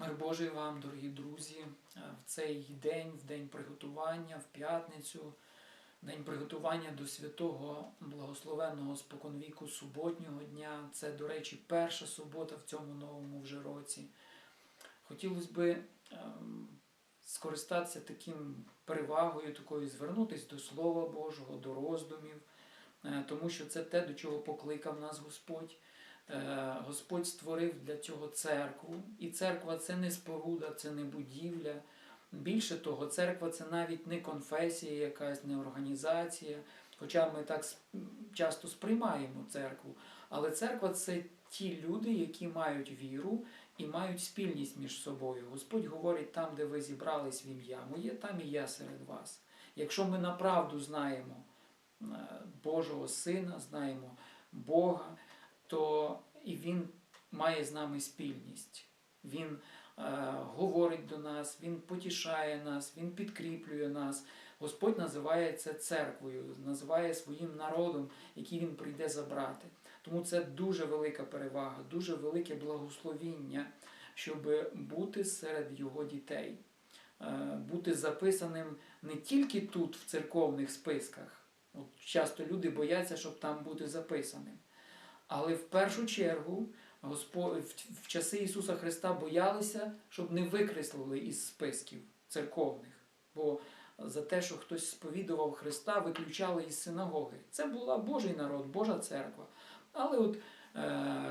Мир Божий вам, дорогі друзі, е, в цей день, в день приготування, в п'ятницю, день приготування до святого благословенного споконвіку суботнього дня. Це, до речі, перша субота в цьому новому вже році. Хотілося би ем, скористатися таким перевагою, такою звернутися до Слова Божого, до роздумів, е, тому що це те, до чого покликав нас Господь. Е, Господь створив для цього церкву, і церква це не споруда, це не будівля. Більше того, церква це навіть не конфесія, якась не організація. Хоча ми так часто сприймаємо церкву. Але церква це ті люди, які мають віру і мають спільність між собою. Господь говорить, там, де ви зібрались в ім'я моє, там і я серед вас. Якщо ми направду знаємо е, Божого Сина, знаємо Бога, то і Він має з нами спільність. Він е, говорить до нас, Він потішає нас, Він підкріплює нас. Господь називає це церквою, називає своїм народом, який Він прийде забрати. Тому це дуже велика перевага, дуже велике благословіння, щоб бути серед його дітей, Е, бути записаним не тільки тут, в церковних списках. От часто люди бояться, щоб там бути записаним. Але в першу чергу в часи Ісуса Христа боялися, щоб не викреслили із списків церковних. Бо за те, що хтось сповідував Христа, виключали із синагоги. Це була Божий народ, Божа церква. Але от е,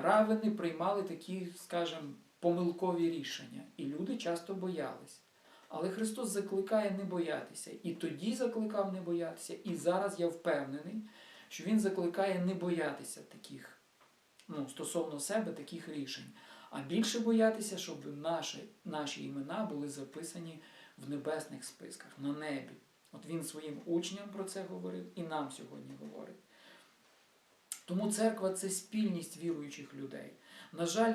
равини приймали такі, скажімо, помилкові рішення, і люди часто боялись. Але Христос закликає не боятися. І тоді закликав не боятися, і зараз я впевнений, що Він закликає не боятися таких, ну, стосовно себе таких рішень, а більше боятися, щоб наші, наші імена були записані в небесних списках, на небі. От він своїм учням про це говорив і нам сьогодні говорить. Тому церква це спільність віруючих людей. На жаль,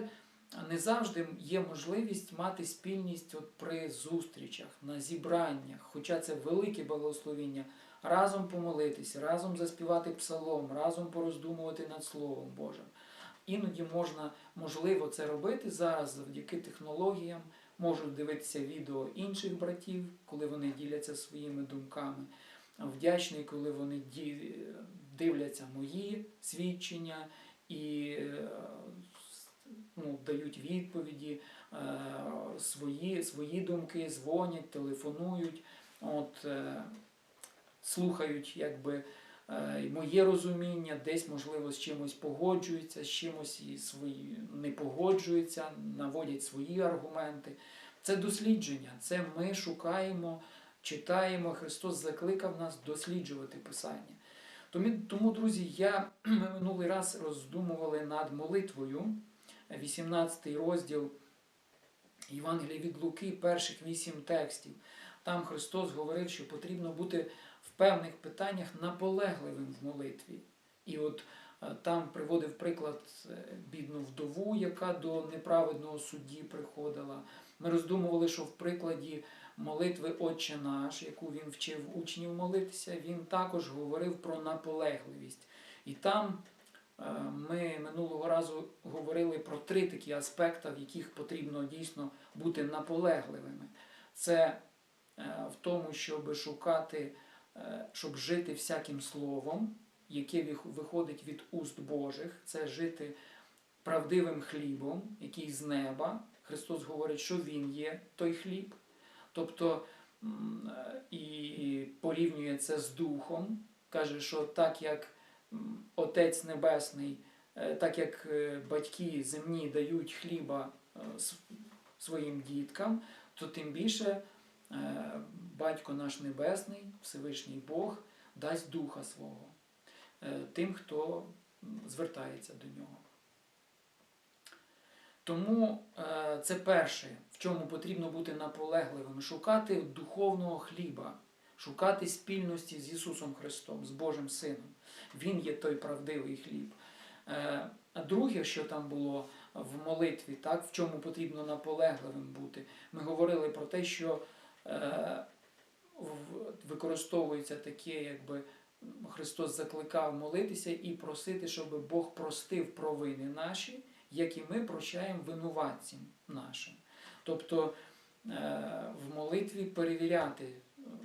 не завжди є можливість мати спільність от при зустрічах, на зібраннях, хоча це велике благословіння, разом помолитися, разом заспівати псалом, разом пороздумувати над Словом Божим. Іноді можна, можливо, це робити зараз завдяки технологіям, можуть дивитися відео інших братів, коли вони діляться своїми думками. Вдячний, коли вони дивляться мої свідчення і е, ну, дають відповіді, е, свої, свої думки, дзвонять, телефонують, от, е, слухають якби, моє розуміння, десь, можливо, з чимось погоджуються, з чимось свої не погоджуються, наводять свої аргументи. Це дослідження, це ми шукаємо, читаємо. Христос закликав нас досліджувати Писання. Тому, друзі, я ми минулий раз роздумували над молитвою. 18 розділ Євангелія від Луки, перших вісім текстів. Там Христос говорив, що потрібно бути певних питаннях наполегливим в молитві. І от е, там приводив приклад е, бідну вдову, яка до неправедного судді приходила. Ми роздумували, що в прикладі молитви Отче наш, яку він вчив учнів молитися, він також говорив про наполегливість. І там Е, Ми минулого разу говорили про три такі аспекти, в яких потрібно дійсно бути наполегливими. Це в тому, щоб шукати, щоб жити всяким словом, яке виходить від уст Божих, це жити правдивим хлібом, який з неба. Христос говорить, що Він є той хліб. Тобто е, і порівнює це з духом, каже, що так як Отець Небесний, е, так як е, батьки земні дають хліба е, своїм діткам, то тим більше е, Батько наш Небесний, Всевишній Бог, дасть Духа свого е, тим, хто звертається до нього. Тому е, це перше, в чому потрібно бути наполегливим, шукати духовного хліба, шукати спільності з Ісусом Христом, з Божим Сином. Він є той правдивий хліб. Е, А друге, що там було в молитві, так, в чому потрібно наполегливим бути, ми говорили про те, що е, використовується таке, якби Христос закликав молитися і просити, щоб Бог простив провини наші, як і ми прощаємо винуватцям нашим. Тобто е, в молитві перевіряти,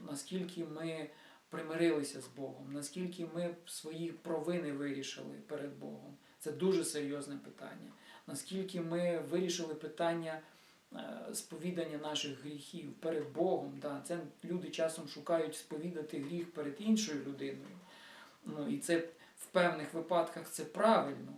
наскільки ми примирилися з Богом, наскільки ми свої провини вирішили перед Богом. Це дуже серйозне питання. Наскільки ми вирішили питання е, сповідання наших гріхів перед Богом. Да, це люди часом шукають сповідати гріх перед іншою людиною. Ну, і це в певних випадках це правильно.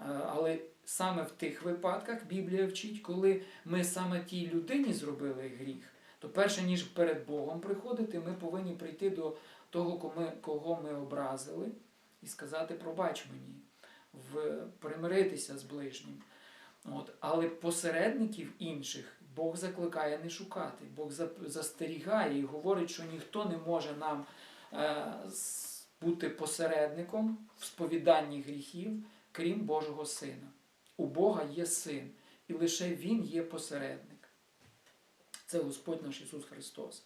Е, Але саме в тих випадках Біблія вчить, коли ми саме тій людині зробили гріх, то перше ніж перед Богом приходити, ми повинні прийти до того, кого ми, образили, і сказати пробач мені, примиритися з ближнім. От. Але посередників інших Бог закликає не шукати. Бог застерігає і говорить, що ніхто не може нам е, бути посередником в сповіданні гріхів, крім Божого Сина. У Бога є син, і лише Він є посередник. Це Господь наш Ісус Христос.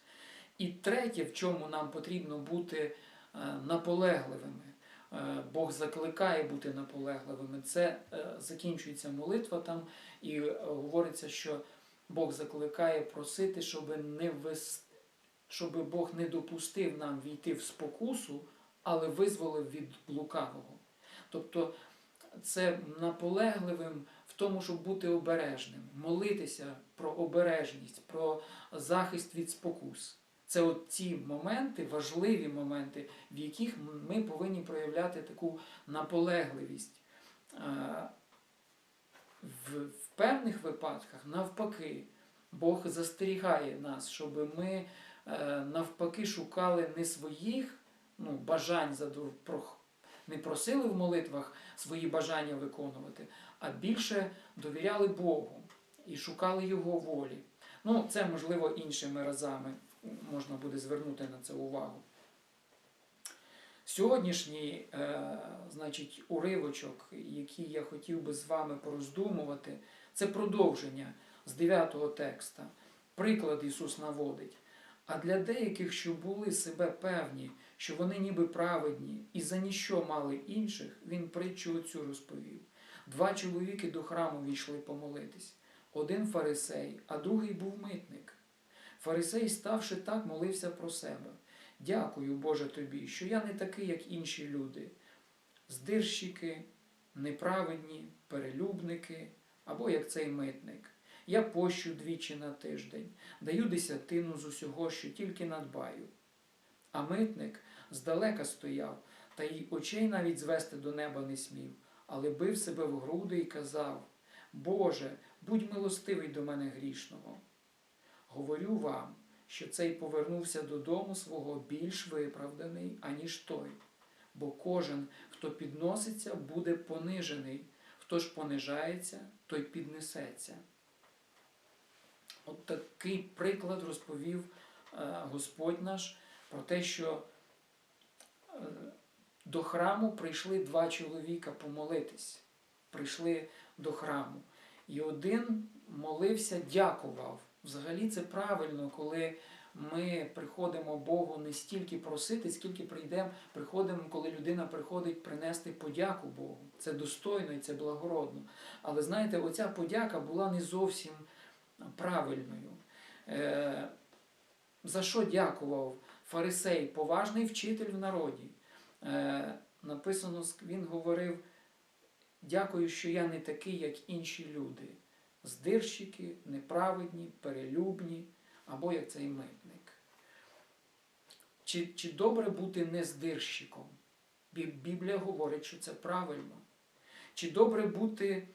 І третє, в чому нам потрібно бути е, наполегливими. Е, Бог закликає бути наполегливими. Це е, закінчується молитва там, і е, говориться, що Бог закликає просити, щоб не вис... щоб Бог не допустив нам війти в спокусу, але визволив від лукавого. Тобто це наполегливим в тому, щоб бути обережним, молитися про обережність, про захист від спокус. Це от ці моменти, важливі моменти, в яких ми повинні проявляти таку наполегливість. Е, В, в певних випадках, навпаки, Бог застерігає нас, щоб ми е, навпаки шукали не своїх ну, бажань не просили в молитвах свої бажання виконувати, а більше довіряли Богу і шукали Його волі. Ну, це можливо іншими разами можна буде звернути на це увагу. Сьогоднішній, е, значить, уривочок, який я хотів би з вами пороздумувати, це продовження з 9 текста. Приклад Ісус наводить. А для деяких, що були себе певні, що вони ніби праведні і за ніщо мали інших, він притчу оцю розповів. Два чоловіки до храму війшли помолитись. Один фарисей, а другий був митник. Фарисей, ставши так, молився про себе. Дякую, Боже тобі, що я не такий, як інші люди. Здирщики, неправедні, перелюбники або як цей митник. Я пощу двічі на тиждень, даю десятину з усього, що тільки надбаю. А митник здалека стояв, та й очей навіть звести до неба не смів, але бив себе в груди і казав: Боже, будь милостивий до мене грішного. Говорю вам, що цей повернувся додому свого більш виправданий, аніж той. Бо кожен, хто підноситься, буде понижений, хто ж понижається, той піднесеться. От такий приклад розповів е, Господь наш про те, що е, до храму прийшли два чоловіка помолитись. Прийшли до храму. І один молився, дякував. Взагалі це правильно, коли ми приходимо Богу не стільки просити, скільки прийдемо, приходимо, коли людина приходить принести подяку Богу. Це достойно і це благородно. Але знаєте, оця подяка була не зовсім правильною. Е, за що дякував фарисей, поважний вчитель в народі? Е, написано, він говорив: дякую, що я не такий, як інші люди. Здирщики, неправедні, перелюбні, або як цей митник. Чи, чи добре бути не здирщиком? Біблія говорить, що це правильно. Чи добре бути,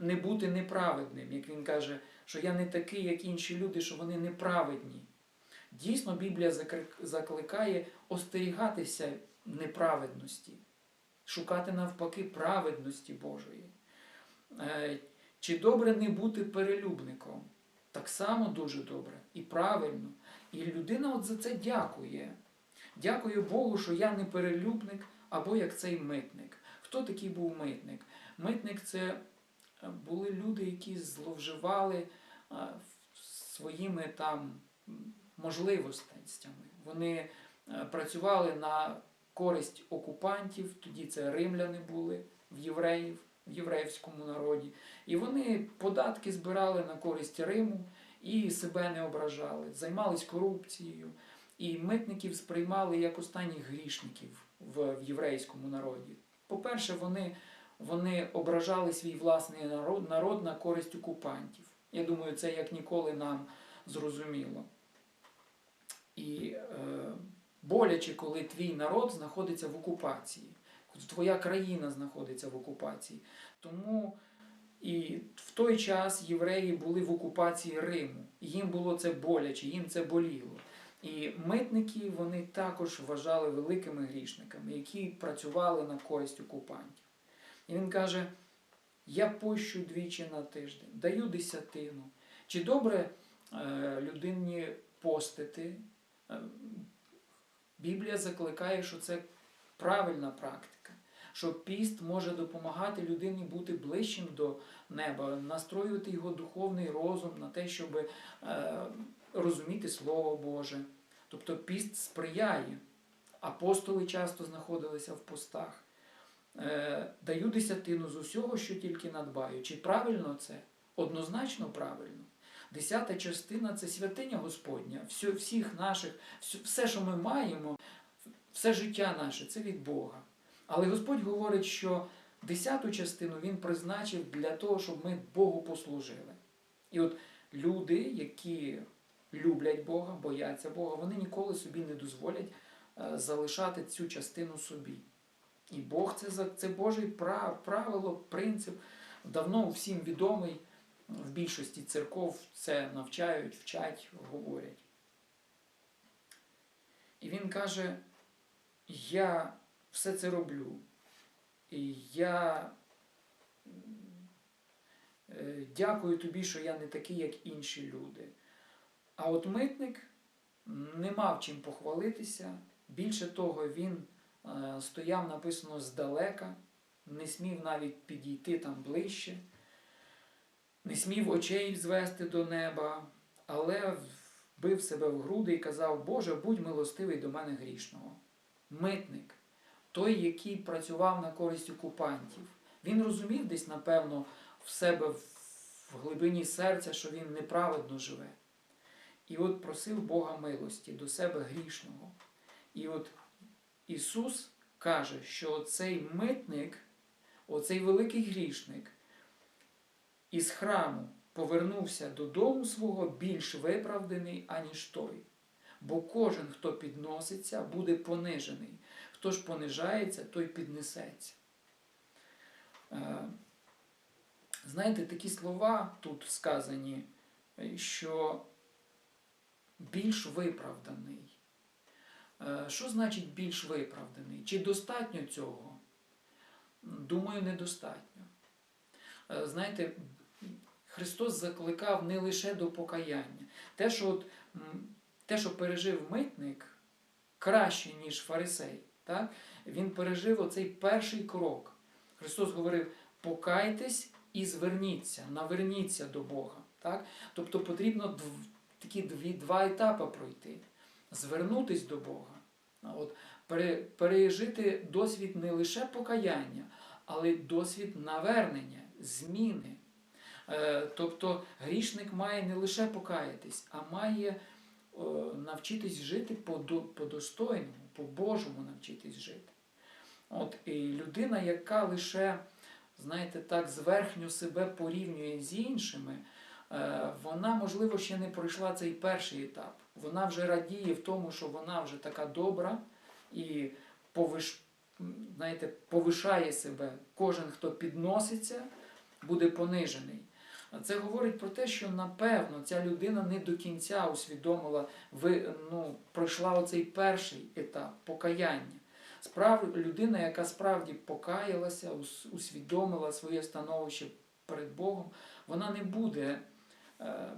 не бути неправедним, як він каже, що я не такий, як інші люди, що вони неправедні. Дійсно, Біблія закликає остерігатися неправедності, шукати навпаки праведності Божої. Чи добре не бути перелюбником? Так само дуже добре і правильно. І людина от за це дякує. Дякую Богу, що я не перелюбник або як цей митник. Хто такий був митник? Митник це е, були люди, які зловживали е, своїми там можливостями. Вони е, працювали на користь окупантів, тоді це римляни були в євреїв, в єврейському народі. І вони податки збирали на користь Риму і себе не ображали, займались корупцією. І митників сприймали як останніх грішників в, в єврейському народі. По-перше, вони, вони ображали свій власний народ, народ на користь окупантів. Я думаю, це як ніколи нам зрозуміло. І е, боляче, коли твій народ знаходиться в окупації, твоя країна знаходиться в окупації. Тому і в той час євреї були в окупації Риму. Їм було це боляче, їм це боліло. І митники вони також вважали великими грішниками, які працювали на користь окупантів. І він каже: я пощу двічі на тиждень, даю десятину. Чи добре е, людині постити? Е, Біблія закликає, що це правильна практика, що піст може допомагати людині бути ближчим до неба, настроювати його духовний розум на те, щоб е, розуміти Слово Боже. Тобто піст сприяє. Апостоли часто знаходилися в постах. Е, даю десятину з усього, що тільки надбаю. Чи правильно це? Однозначно правильно. Десята частина це святиня Господня, всіх наших, все, що ми маємо, все життя наше це від Бога. Але Господь говорить, що десяту частину Він призначив для того, щоб ми Богу послужили. І от люди, які люблять Бога, бояться Бога, вони ніколи собі не дозволять е, залишати цю частину собі. І Бог це, це Божий прав- правило, принцип, давно всім відомий. В більшості церков це навчають, вчать, говорять. І він каже: я все це роблю. І я е, дякую тобі, що я не такий, як інші люди. А от митник не мав чим похвалитися. Більше того, він е, стояв, написано, здалека, не смів навіть підійти там ближче, не смів очей звести до неба, але бив себе в груди і казав: Боже, будь милостивий до мене грішного. Митник, той, який працював на користь окупантів, він розумів десь, напевно, в себе в глибині серця, що він неправедно живе. І от просив Бога милості до себе грішного. І от Ісус каже, що цей митник, оцей великий грішник, із храму повернувся додому свого більш виправданий, аніж той. Бо кожен, хто підноситься, буде понижений. Хто ж понижається, той піднесеться. Е, Знаєте, такі слова тут сказані, що більш виправданий. Е, Що значить більш виправданий? Чи достатньо цього? Думаю, недостатньо. Е, Знаєте, Христос закликав не лише до покаяння. Те, що, от, те, що пережив митник, краще, ніж фарисей. Так? Він пережив оцей перший крок. Христос говорив: покайтесь і зверніться, наверніться до Бога. Так? Тобто потрібно такі дві, два етапи пройти. Звернутись до Бога. От, пережити досвід не лише покаяння, але й досвід навернення, зміни. Е, Тобто грішник має не лише покаятись, а має навчитись жити по-достойному, по Божому навчитись жити. От, і людина, яка лише, знаєте, так зверхньо себе порівнює з іншими, е, вона, можливо, ще не пройшла цей перший етап. Вона вже радіє в тому, що вона вже така добра і повиш, знаєте, повишає себе. Кожен, хто підноситься, буде понижений. Це говорить про те, що напевно ця людина не до кінця усвідомила, ну, пройшла оцей перший етап покаяння. Справ, людина, яка справді покаялася, усвідомила своє становище перед Богом, вона не буде е,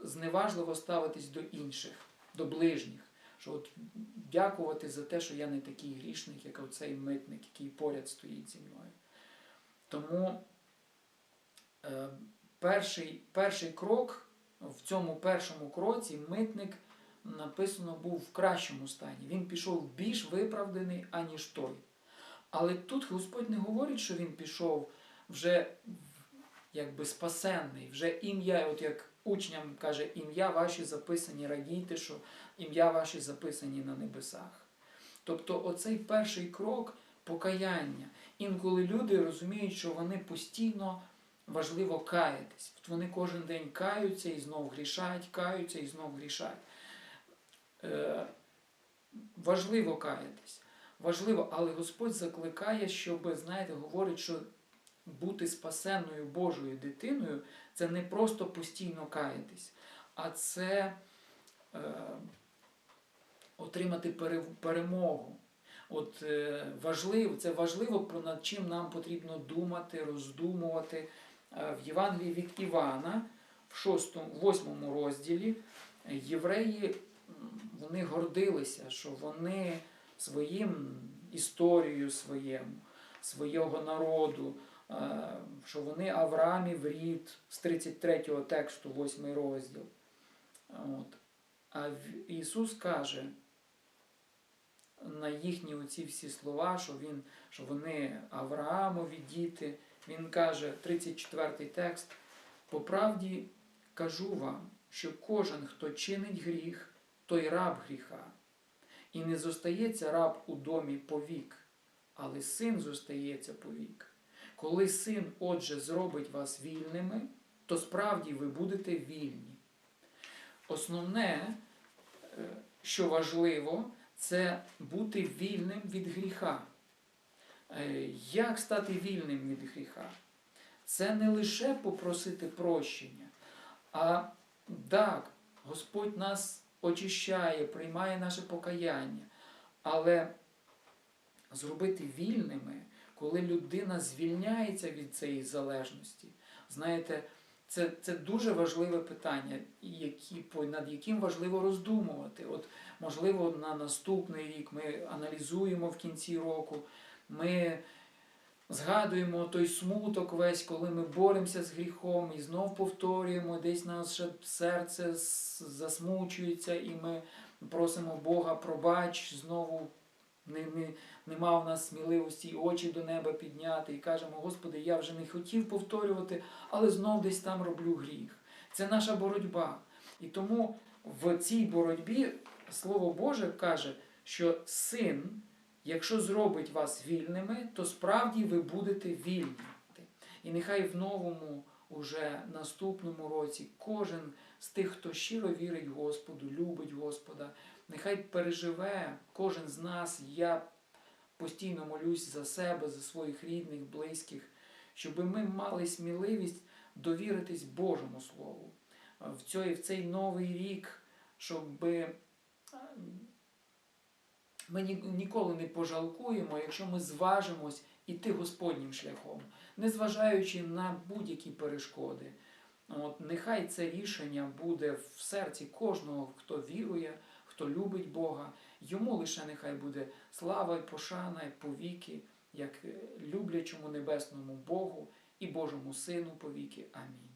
зневажливо ставитись до інших, до ближніх. Що от дякувати за те, що я не такий грішник, як оцей митник, який поряд стоїть зі мною. Тому е, перший, перший крок в цьому першому кроці митник написано був в кращому стані. Він пішов більш виправданий, аніж той. Але тут Господь не говорить, що він пішов вже якби спасенний, вже ім'я, от як учням каже, ім'я ваші записані, радійте, що ім'я ваші записані на небесах. Тобто оцей перший крок покаяння. Інколи люди розуміють, що вони постійно важливо каятись. От вони кожен день каються і знов грішать, каються і знов грішать. Е, важливо каятись. Важливо, але Господь закликає, щоб, знаєте, говорить, що бути спасенною Божою дитиною це не просто постійно каятись, а це е, отримати пере- перемогу. От е, важливо, це важливо, про над чим нам потрібно думати, роздумувати. Е, в Євангелії від Івана, в 6, 8 розділі, євреї вони гордилися, що вони своїм історією своєму, свого народу, е, що вони Авраамів рід з 33 тексту, 8 розділ. От. А Ісус каже на їхні оці всі слова, що, він, що вони Авраамові діти. Він каже, 34 текст, по правді кажу вам, що кожен, хто чинить гріх, той раб гріха. І не зостається раб у домі повік, але син зостається повік. Коли син, отже, зробить вас вільними, то справді ви будете вільні. Основне, е, що важливо, це бути вільним від гріха. Е, Як стати вільним від гріха? Це не лише попросити прощення, а так, Господь нас очищає, приймає наше покаяння, але зробити вільними, коли людина звільняється від цієї залежності, знаєте, це, це дуже важливе питання, які, над яким важливо роздумувати. От, можливо, на наступний рік ми аналізуємо в кінці року, ми згадуємо той смуток весь, коли ми боремося з гріхом і знов повторюємо, десь наше серце засмучується, і ми просимо Бога, пробач, знову не, не, нема в нас сміливості і очі до неба підняти, і кажемо, Господи, я вже не хотів повторювати, але знов десь там роблю гріх. Це наша боротьба. І тому в цій боротьбі Слово Боже каже, що син, якщо зробить вас вільними, то справді ви будете вільні. І нехай в новому, уже наступному році, кожен з тих, хто щиро вірить Господу, любить Господа, нехай переживе кожен з нас. Я постійно молюсь за себе, за своїх рідних, близьких, щоб ми мали сміливість довіритись Божому Слову в цей, в цей новий рік, щоб е, ми ні- ніколи не пожалкуємо, якщо ми зважимось іти Господнім шляхом, незважаючи на будь-які перешкоди. От, нехай це рішення буде в серці кожного, хто вірує, хто любить Бога. Йому лише нехай буде слава і пошана і повіки, як люблячому небесному Богу і Божому Сину повіки. Амінь.